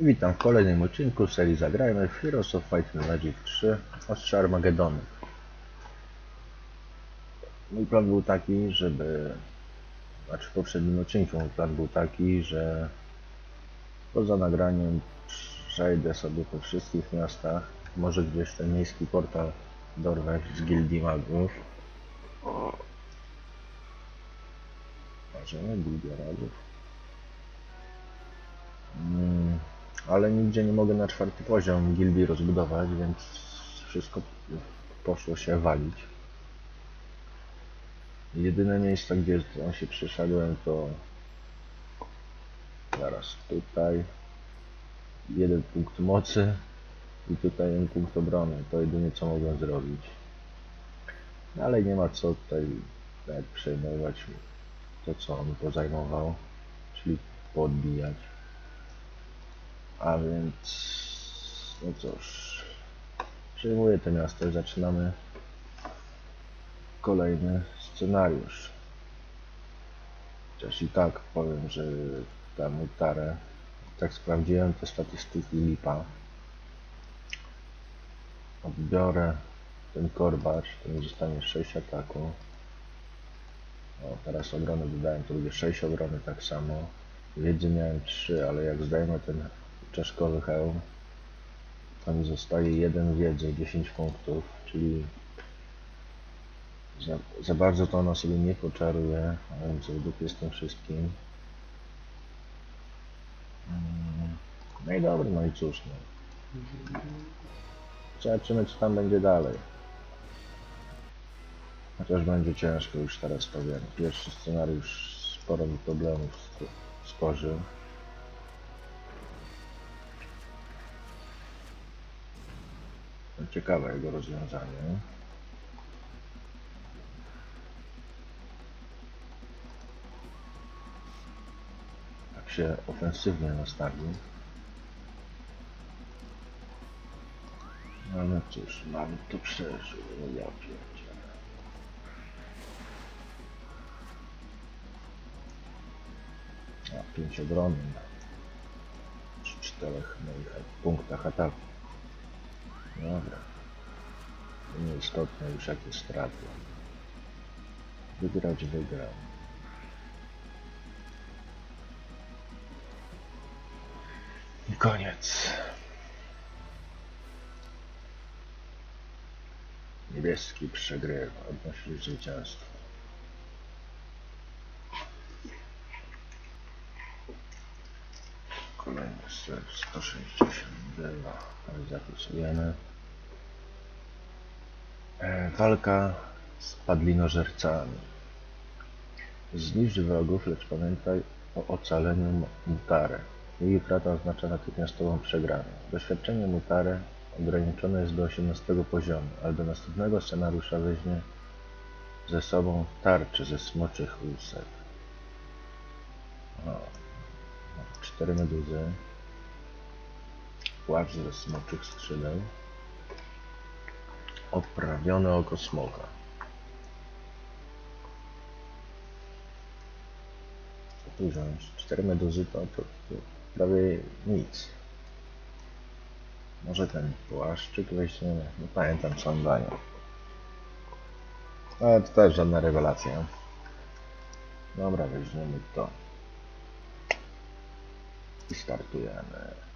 Witam w kolejnym odcinku serii Zagrajmy w Heroes of Fight Magic 3 Ostrze Armagedonu. Mój plan był taki, żeby... Znaczy w poprzednim odcinku mój plan był taki, że poza nagraniem przejdę sobie po wszystkich miastach. Może gdzieś ten miejski portal dorwać z Gildii Magów. Może nie Gildia Magów. Mm, ale nigdzie nie mogę na czwarty poziom gildii rozbudować, więc wszystko poszło się walić. Jedyne miejsca, gdzie on się przeszedłem to zaraz tutaj jeden punkt mocy i tutaj jeden punkt obrony. To jedynie co mogłem zrobić. Ale nie ma co tutaj nawet przejmować to co on to zajmował, czyli podbijać. A więc, no cóż, przejmuję to miasto i zaczynamy kolejny scenariusz. Chociaż i tak powiem, że ta mutarę, tak sprawdziłem te statystyki lipa. Odbiorę ten korbacz, to zostanie 6 ataku. O, teraz obrony dodałem, to będzie 6 obrony tak samo. Wiedzy miałem 3, ale jak zdejmę ten czaszkowy hełm, to mi zostaje 1 wiedzy, 10 punktów, czyli za, za bardzo to ona sobie nie poczaruje, a więc w z tym wszystkim. Mm, No i dobra, no i cóż, no. Zobaczymy, co tam będzie dalej. Chociaż będzie ciężko, już teraz to wiem. Pierwszy scenariusz sporo mi problemów st- stworzył. Ciekawe jego rozwiązanie. Tak się ofensywnie nastawił. No ale cóż, mamy to przeżył. No ja pierdzielę. A, pięć obrony. Przy czterech moich punktach ataku. To Nieistotne już jakie straty. Wygrać wygrał. I koniec. Niebieski przegrywa, odnosi zwycięstwo. Kolejny ser 160 bywa, ale zapisujemy. E, walka z padlinożercami. Zniszcz wrogów, lecz pamiętaj o ocaleniu Mutare. Jej utrata oznacza natychmiastową przegraną. Doświadczenie Mutare ograniczone jest do 18 poziomu, ale do następnego scenariusza weźmie ze sobą tarczy ze smoczych łusek. O, cztery meduzy. Płaszcz ze smoczych skrzydeł. Oprawione oko smoka. Wziąć? Cztery meduzy to, to, to prawie nic. Może ten płaszczyk weźmiemy. Nie pamiętam co on daje. Ale to też żadna rewelacja. Dobra, weźmiemy to. Startujemy.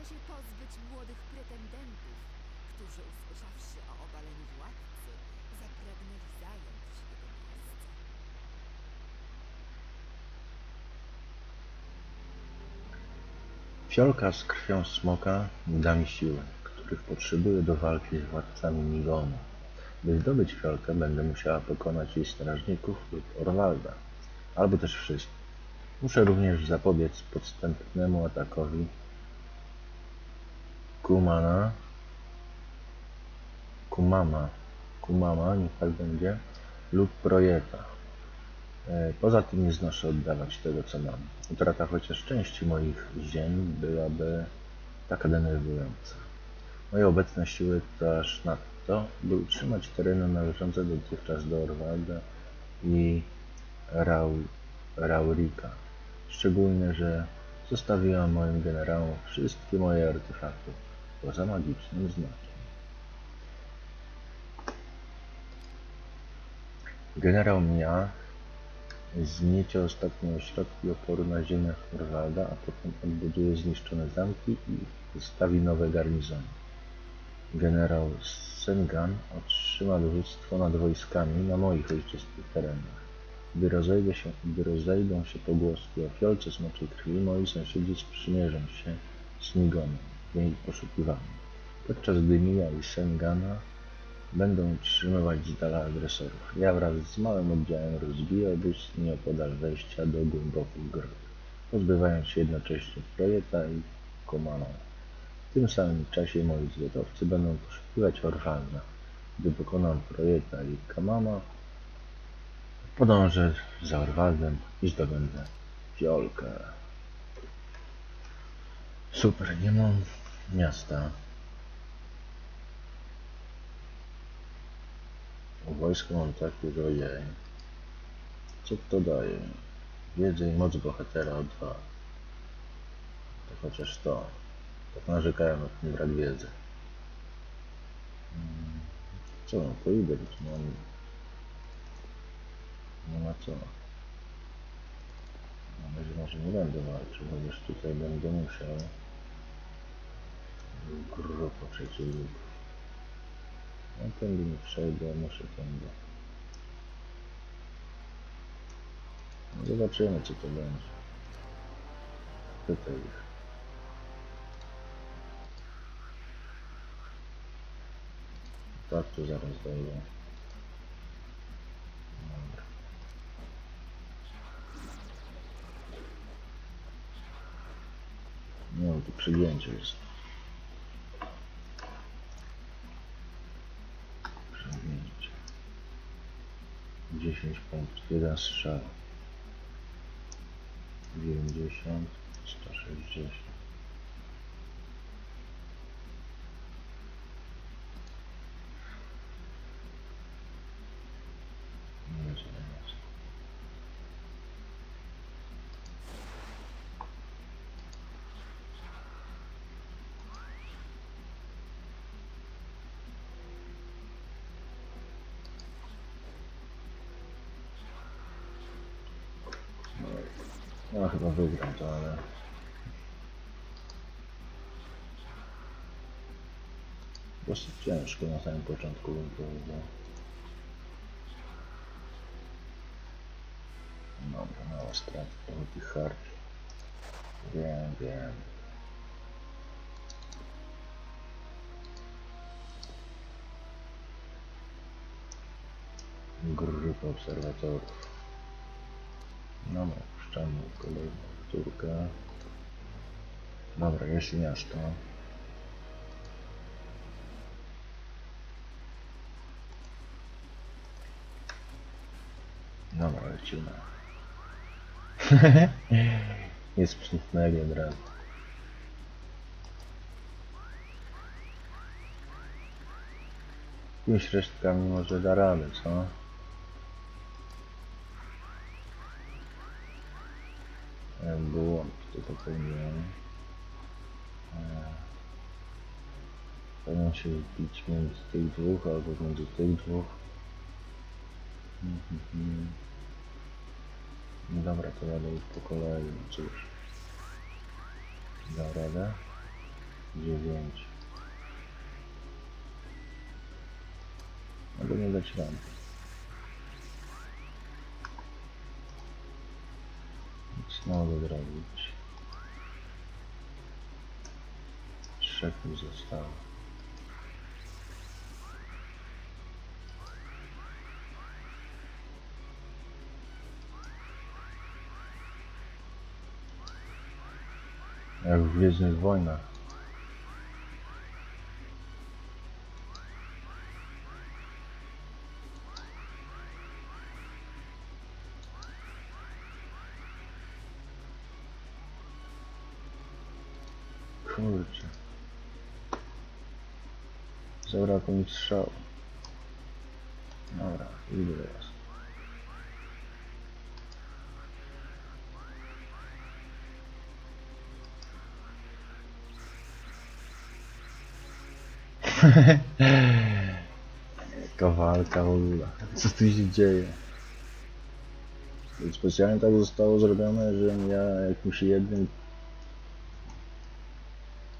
Muszę się pozbyć młodych pretendentów, którzy usłyszawszy o obaleniu władcy, zapragnęli zająć jego miejsce. Fiolka z krwią smoka da mi siły, których potrzebuję do walki z władcami Nigonu. By zdobyć fiolkę, będę musiała pokonać jej strażników lub Orwalda, albo też wszystkich. Muszę również zapobiec podstępnemu atakowi Kumana, Kumama, Kumama, niech tak będzie, lub Projeta. E, Poza tym nie znoszę oddawać tego, co mam. Utrata chociaż części moich ziem byłaby taka denerwująca. Moje obecne siły to aż nadto, by utrzymać tereny należące dotychczas do Orwalda i Rau, Raurika. Szczególnie, że zostawiłam moim generałom wszystkie moje artefakty, poza magicznym znakiem. Generał Mia zmiecie ostatnie ośrodki oporu na ziemiach Orwalda, a potem odbuduje zniszczone zamki i wystawi nowe garnizony. Generał Sengan otrzyma dowództwo nad wojskami na moich ojczystych terenach. Gdy, się, gdy rozejdą się pogłoski o fiolce smoczej krwi, moi sąsiedzi sprzymierzą się z Nigonem jej poszukiwaniu, podczas gdy Mija i Sengana będą utrzymywać z dala agresorów. Ja wraz z małym oddziałem rozbiję obóz nieopodal wejścia do głębokich grot, pozbywając się jednocześnie Projeta i Komana. W tym samym czasie moi zwiadowcy będą poszukiwać Orfalna. Gdy pokonam Projeta i Kamama, podążę za Orwaldem i zdobędę fiolkę. Super, nie mam miasta. Wojsko mam takie, że ojej. Co to daje? Wiedzę i moc bohatera o. To chociaż to. Tak narzekają na ten brak wiedzy. Mm, Co to idę, mam... Nie ma co. Na razie może nie będę walczył, chociaż tutaj będę musiał. Grupo przeciwników. No tędy nie przejdę, muszę tędy. Zobaczymy co to będzie. Tutaj ich. Tak tu zaraz dojdę. Dobra. Wiem, tu przygięcie jest. Przygięcie. 10 punktów, jeden strzał. 90, 160. Nie jest, nie jest. No chyba wygram to, ale... Dosyć ciężko na samym początku bym powiedział. Dobra, mała strata, trochę tych harczy. Wiem, wiem. Grupa obserwatorów. No, puszczamy kolejną turkę. Dobra, jest miasto. Dobra, lecimy. jest przynęli od razu. Jakimiś resztkami może da radę, co? Błąd, to popełniłem. E, Powinien się wbić między tych dwóch, albo między tych dwóch. Mhm. No Dobra, to jadę po kolei, no cóż. Da radę? Dziewięć. Mogę nie dać rady. Nic mogę zrobić. trzech mi zostało. Jak w Gwiezdnych Wojnach. Zabrakło mi strzału. Dobra, idę teraz. Jaka walka w ogóle. Co tu się dzieje? Specjalnie tak zostało zrobione, że ja jakimś jednym...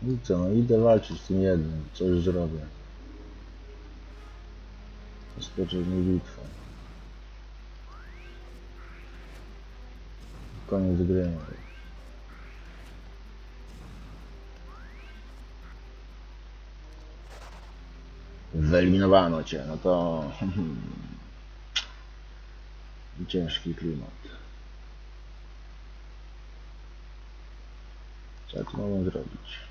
I co, no idę walczyć z tym jednym, coś zrobię. Rozpocząć bitwę. Koniec gry. Wyeliminowano cię, no to ciężki klimat. Co tu mogę zrobić?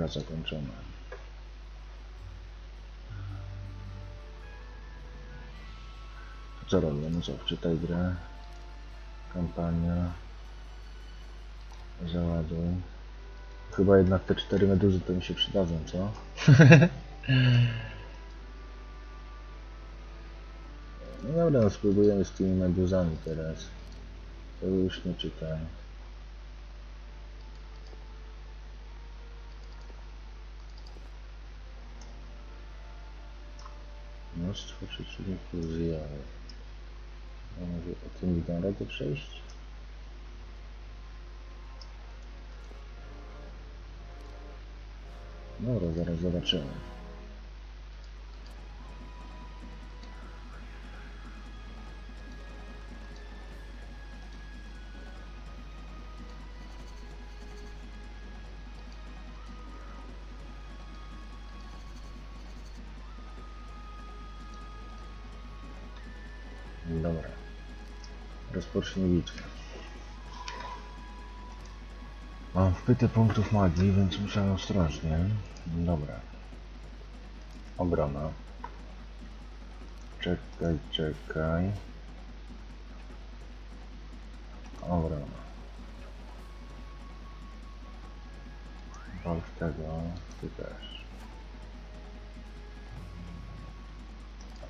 Gra zakończona. Co robię? No co, wczytaj grę. Kampania. Załaduj. Chyba jednak te cztery meduzy to mi się przydadzą, co? no dobra, no spróbujemy z tymi meduzami teraz. To już nie czytaj. Mnóstwo przeciwników zjawy. A może o tym widzę radę przejść? Dobra, zaraz zobaczymy. Rozpocznij bitwę. Mam wpyty punktów magii, więc muszę ostrożnie. Dobra. Obrona. Czekaj, czekaj. Obrona. Wal w tego, ty też.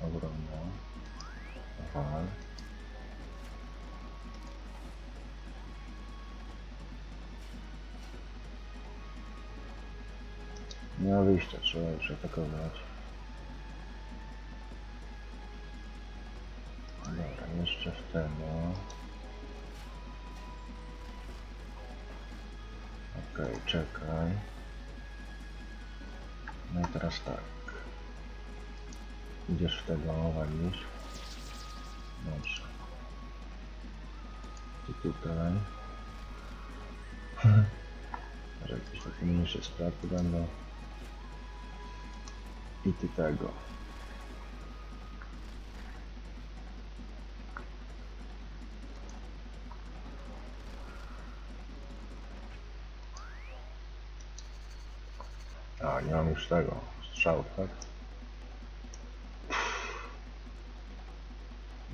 Obrona. Wal. Nie ma wyjścia, trzeba już atakować. Dobra, jeszcze w tego. Okej, czekaj. No i teraz tak. Idziesz w tego, walisz. Dobrze. Ty tutaj. Może jakieś takie mniejsze straty będą. I ty tego. A, nie mam już tego. Strzałów, tak?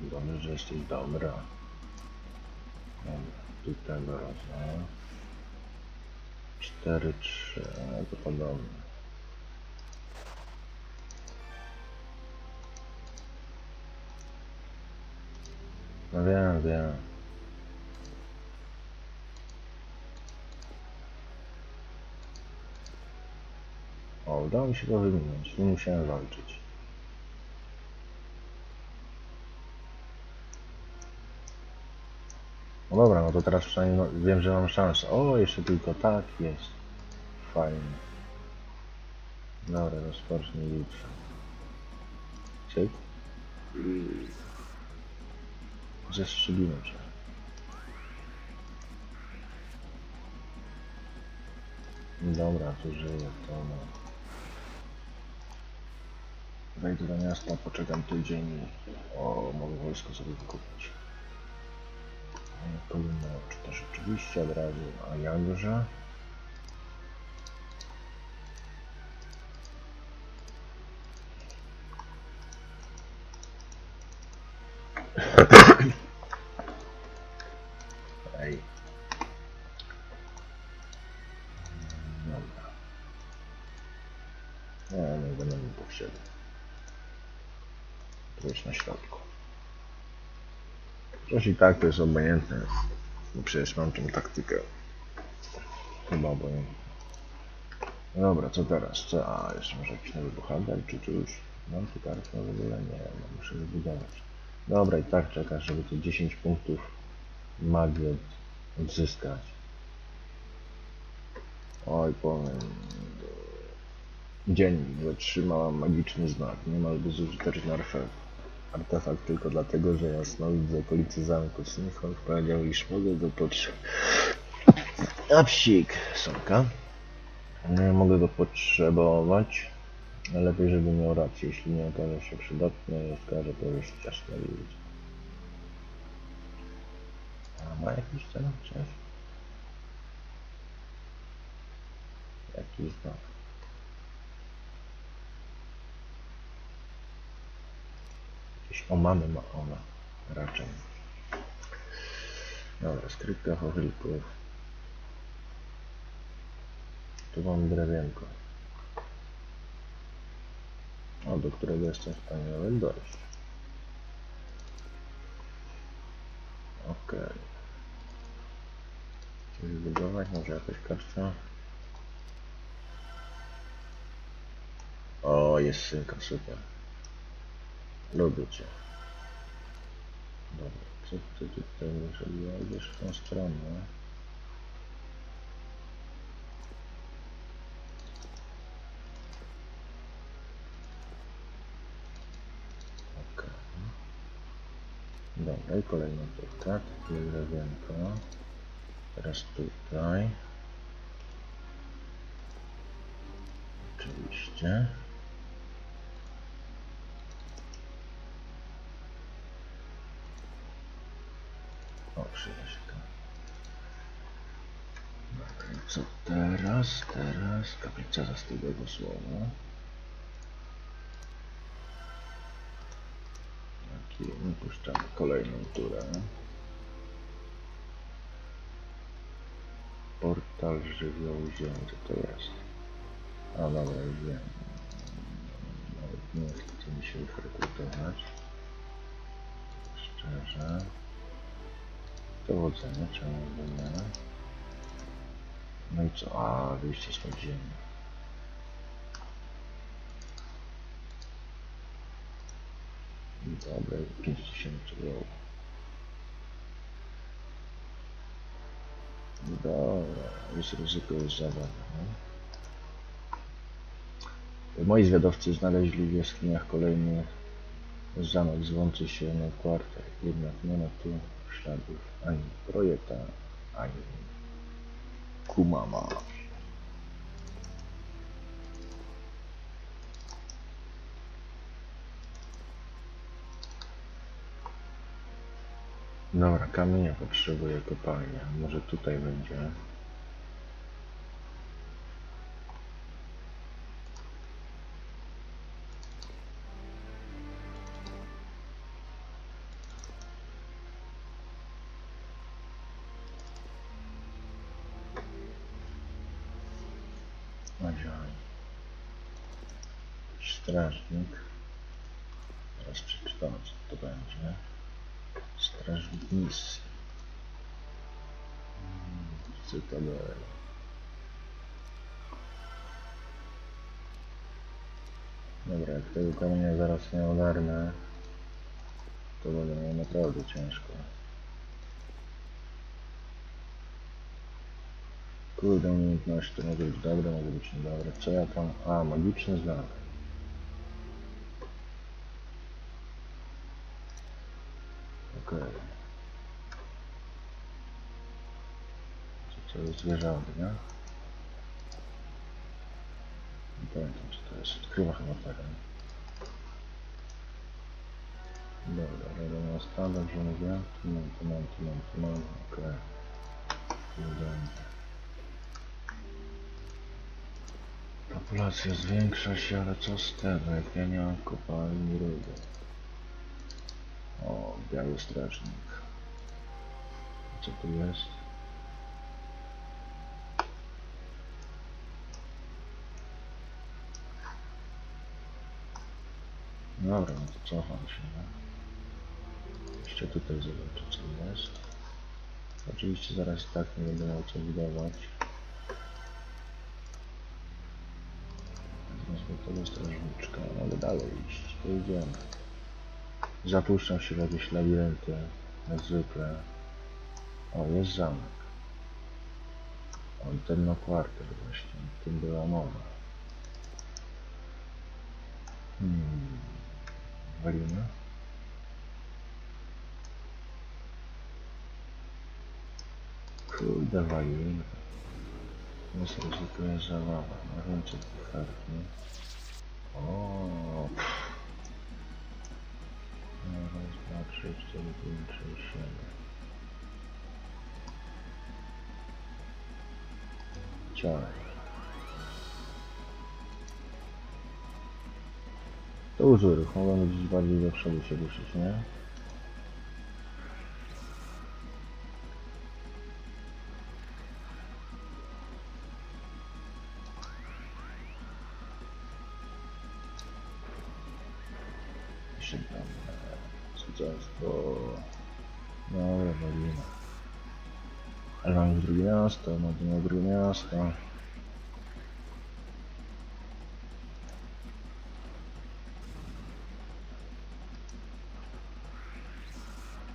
Dobrze, że jesteś dobra. Dobra, tu tego raz, no. 4, 3, no to podobnie. No wiem, wiem. O, udało mi się to wyminąć. Nie musiałem walczyć. No dobra, no to teraz przynajmniej wiem, że mam szansę. O, jeszcze tylko tak jest. Fajnie. Dobra, rozpocznij bitwę. Cyk. Zestrzelimy cię. Dobra, tu żyje, to no. Wejdę do miasta, poczekam tydzień i o, mogę wojsko sobie wykupić. Powinno, czy to rzeczywiście od razu, a jakże? Środku. Coś i tak to jest obojętne. Bo przecież mam tą taktykę. Chyba obojętne. No dobra, co teraz? Co? A, jeszcze może jakiś nowy bohater? Czy, już mam tu kartę w ogóle? Nie, no muszę wybudować. Dobra, i tak czekasz, żeby te 10 punktów magii od- odzyskać. Oj, powiem. Dzień zatrzymałam magiczny znak. Niemal bezużyteczny artefakt. Artefakt tylko dlatego, że jasnowidz z okolicy zamku Sinchon powiedział, iż mogę go potrzebować. A psik, Sonka. Nie mogę go potrzebować. Lepiej, żeby miał rację. Jeśli nie okaże się przydatny, skaże powieść jasnowidz. A ma jakiś cel? Cześć. Jaki znak? Jakieś omamy ma ona. Raczej. Dobra, skrytka chochlików. Tu mam drewienko. O, do którego jestem w stanie nawet dojść. Okej. Coś budować? Może jakaś karta? O, jest synka, super. Lubię cię. Dobra, co ty tutaj jeżeli idziesz w tą stronę? Okej. Dobra, i kolejna turka, takie drewienko. Teraz tutaj. Oczywiście. O, przyjaźń. Dobra, i co teraz? Teraz kaplica zastygłego słowa. Taki, puszczamy kolejną turę. Portal żywioł ziemi, co to jest? A dobra, wiem. Nawet nie chce mi się rekrutować. Szczerze. Dowodzenie, czemu by nie? No i co? A, wyjście z podziemi. Dobra, 5000 euro. Dobra, już ryzyko jest zabrane. Moi zwiadowcy znaleźli w jaskiniach kolejny zamek zwący się na kwartach, jednak nie ma tu śladów ani projeta, ani kumama. Dobra, kamienia potrzebuję kopalnia. Może tutaj będzie. Strażnik. Teraz przeczytamy co to będzie. Strażnik misji. Cytadela. Dobra, jak tego kamienia zaraz nie ogarnę, to będę miał naprawdę ciężko. Kurde, umiejętności to mogą być dobre, mogą być niedobre. Co ja tam... A, magiczny znak. Okej. Co to jest zwierzęta, nie? Pamiętam co to jest. Odkrywa chyba teren. Dobra, dobra, na stan, dobrze mówię. Tu mam, tu mam, tu mam, tu mam, okej. Tu będzie. Populacja zwiększa się, ale co z tego, jak ja nie mam kopalni ryby. O, biały strażnik. Co tu jest? Dobra, no to cofam się. No. Jeszcze tutaj zobaczę co jest. Oczywiście zaraz tak nie będę miał co budować. Wezmę tego strażniczka, ale dalej iść, to idziemy. Zapuszczam się w jakieś labirynty, jak zwykle. O, jest zamek. O, ten na kwartel właśnie, o tym była mowa. Hmm. Walimy? Kurde, walimy. Jest ryzykuje zabawa. Na ręce kucharki. O. pff. Dwa, trzy, cztery, pięć, sześć, siedem. Ciao. To użyj ruch, mogą gdzieś bardziej do przodu się ruszyć, nie? Miasto, mamy drugie miasto.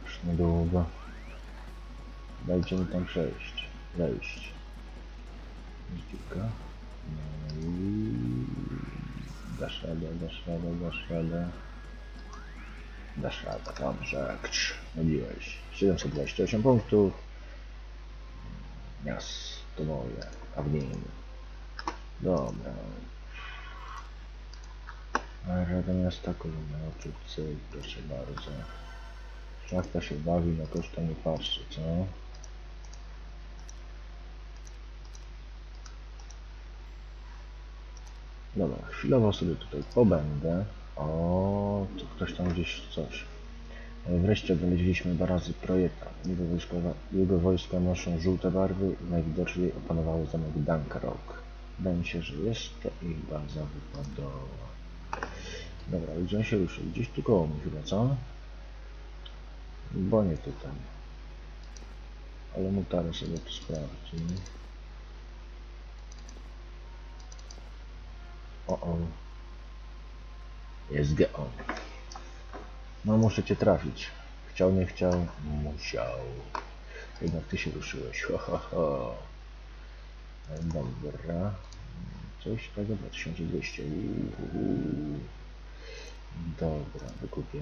Już niedługo. Dajcie mi tam przejść. Wejść. Dziurka. No i... Dasz radę, dasz radę, dasz radę. Dasz radę, dobrze. Kcz, Myliłeś. 728 punktów. Miasto moje. Awnin. Dobra. Rada miasta Kolumna, oczycy, proszę bardzo. Szlachta się bawi, na koszta nie patrzy, co? Dobra, chwilowo sobie tutaj pobędę. O, tu ktoś tam gdzieś coś. Wreszcie odnaleźliśmy barazy projekta. Jego, wojskowa, jego wojska noszą żółte barwy i najwidoczniej opanowały zamek Dankarok. Wydaje mi się, że jest to ich baza wypadowa. Dobra, gdzie on się ruszył? Gdzieś tu koło mnie chyba, co? Bo nie tutaj. Ale mutarę sobie tu sprawdzi. O, o. Jest GO. No muszę cię trafić. Chciał, nie chciał, musiał. Jednak ty się ruszyłeś. Ho, ho, ho. Dobra. Coś tego 2200. Uuu. Dobra, wykupię.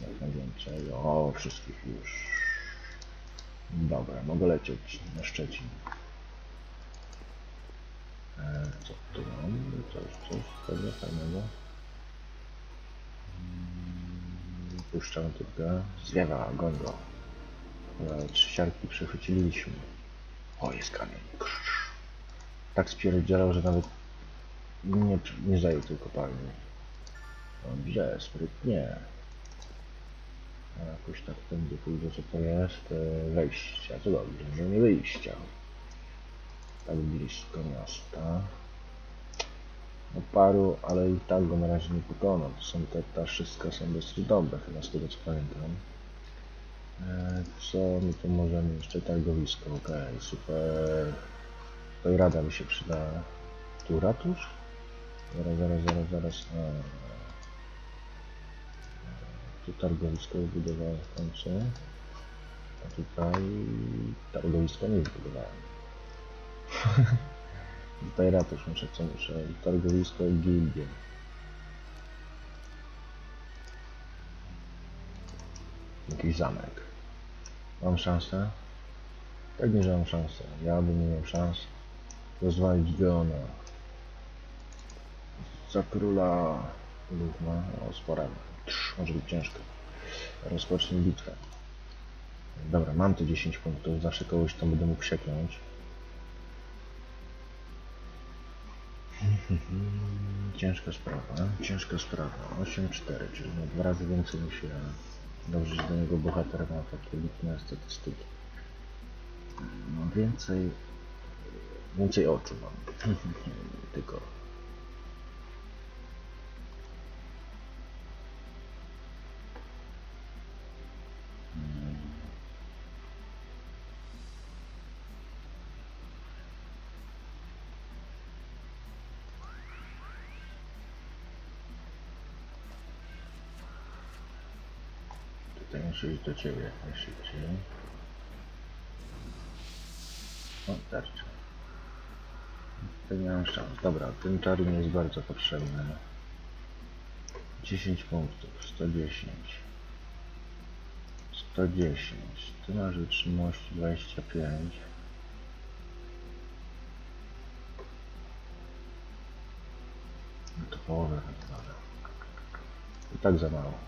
Jak najwięcej. O, wszystkich już. Dobra, mogę lecieć na Szczecin. E, co tu mam? Coś, coś tego fajnego. Puszczam tylko. Zwiewa, goń go. Dobra, Trzy siarki przechwyciliśmy. O, jest kamień. Krzyż. Tak spierdzielał, że nawet nie, nie zajął tej kopalni. Dobrze, sprytnie. Jakoś tak tędy pójdę, co to jest? E, Wejścia, to dobrze, że nie wyjścia. Tak blisko miasta. No paru, ale i tak go na razie nie pokonam. Są te ptaszyska, są dosyć dobre, chyba z tego co pamiętam. E, co my tu możemy jeszcze targowisko, okej, super. To i rada mi się przyda. Tu ratusz? Zaraz, zaraz, zaraz, zaraz. A, tu targowisko wybudowałem w końcu. A tutaj targowisko nie wybudowałem. tutaj ratusz muszę, co muszę. Targowisko i gildię. Jakiś zamek. Mam szansę? Pewnie, że mam szansę. Ja bym nie miał szans rozwalić Geona. Za króla Równo, o, spora. Trz, Może być ciężko. Rozpocznij bitwę. Dobra, mam te 10 punktów, zawsze kogoś tam będę mógł sieknąć. Ciężka sprawa, ciężka sprawa. 8-4, czyli no dwa razy więcej musiałem dążyć do niego bohatera ma takie liczne statystyki. No więcej, więcej oczu mam. Tylko. Iść do Ciebie jak najszybciej. O, tarcza. Tutaj nie mam szans. Dobra, ten czar mi jest bardzo potrzebny. 10 punktów, 110. 110. Ty masz wytrzymałości 25. No to połowę wygląda. I tak za mało.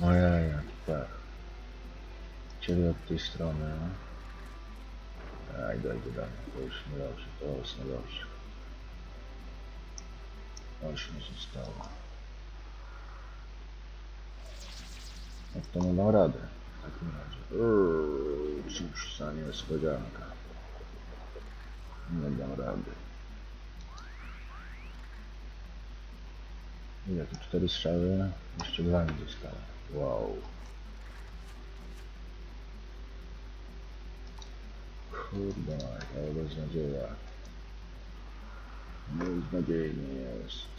Ojej, tak. Ciebie od tej strony. Aj, dojdę do mnie. To już nie dobrze, to jest niedobrze. Osiem zostało. Jak to nie dam radę? W takim razie. Uuu, cóż za niespodzianka. Nie dam rady. Ile tu cztery strzały? Jeszcze dwa mi zostało. Wow. Kurde, jaka beznadzieja. Beznadziejnie jest.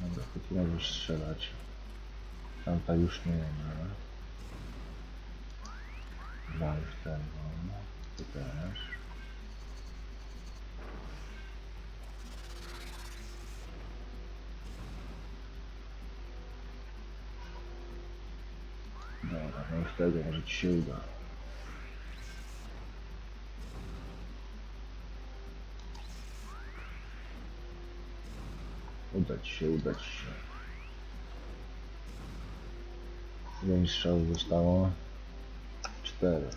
Dobra, ty możesz strzelać. Tamta już nie ma. Dwa już tego. Ty też. Tego może ci się uda. Uda ci się, uda ci się. Ile strzałów zostało? Cztery.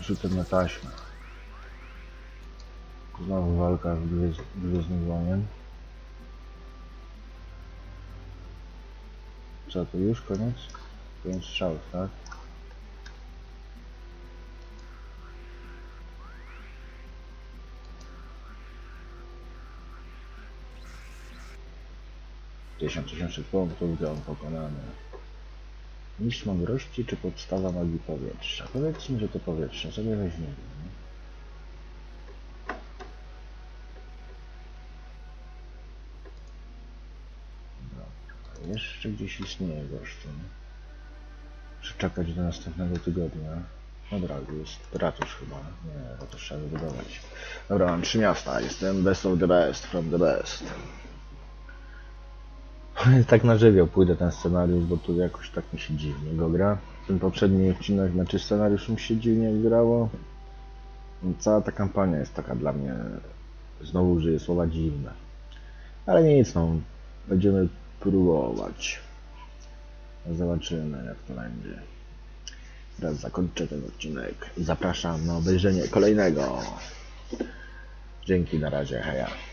Rzutem na taśmę. Znowu walka w Gwiezdz- Co to już koniec? Pięć strzałów, tak? Tysiąc tysięcy punktów gon pokonany. Mistrz mądrości czy podstawa magii powietrza? Powiedzmy, że to powietrze, sobie weźmiemy. nie? Dobra. Jeszcze gdzieś istnieje gościu. Czy czekać do następnego tygodnia? Dobra, jest ratusz chyba. Nie, ratusz trzeba wybudować. Dobra, mam trzy miasta. Jestem best of the best, from the best. tak na żywioł pójdę ten scenariusz, bo tu jakoś tak mi się dziwnie go gra. Ten poprzedni odcinek, znaczy scenariusz mi się dziwnie grało. Cała ta kampania jest taka dla mnie, znowu użyję słowa dziwne. Ale nic, no, będziemy próbować. Zobaczymy jak to będzie. Teraz zakończę ten odcinek i zapraszam na obejrzenie kolejnego. Dzięki, na razie, heja.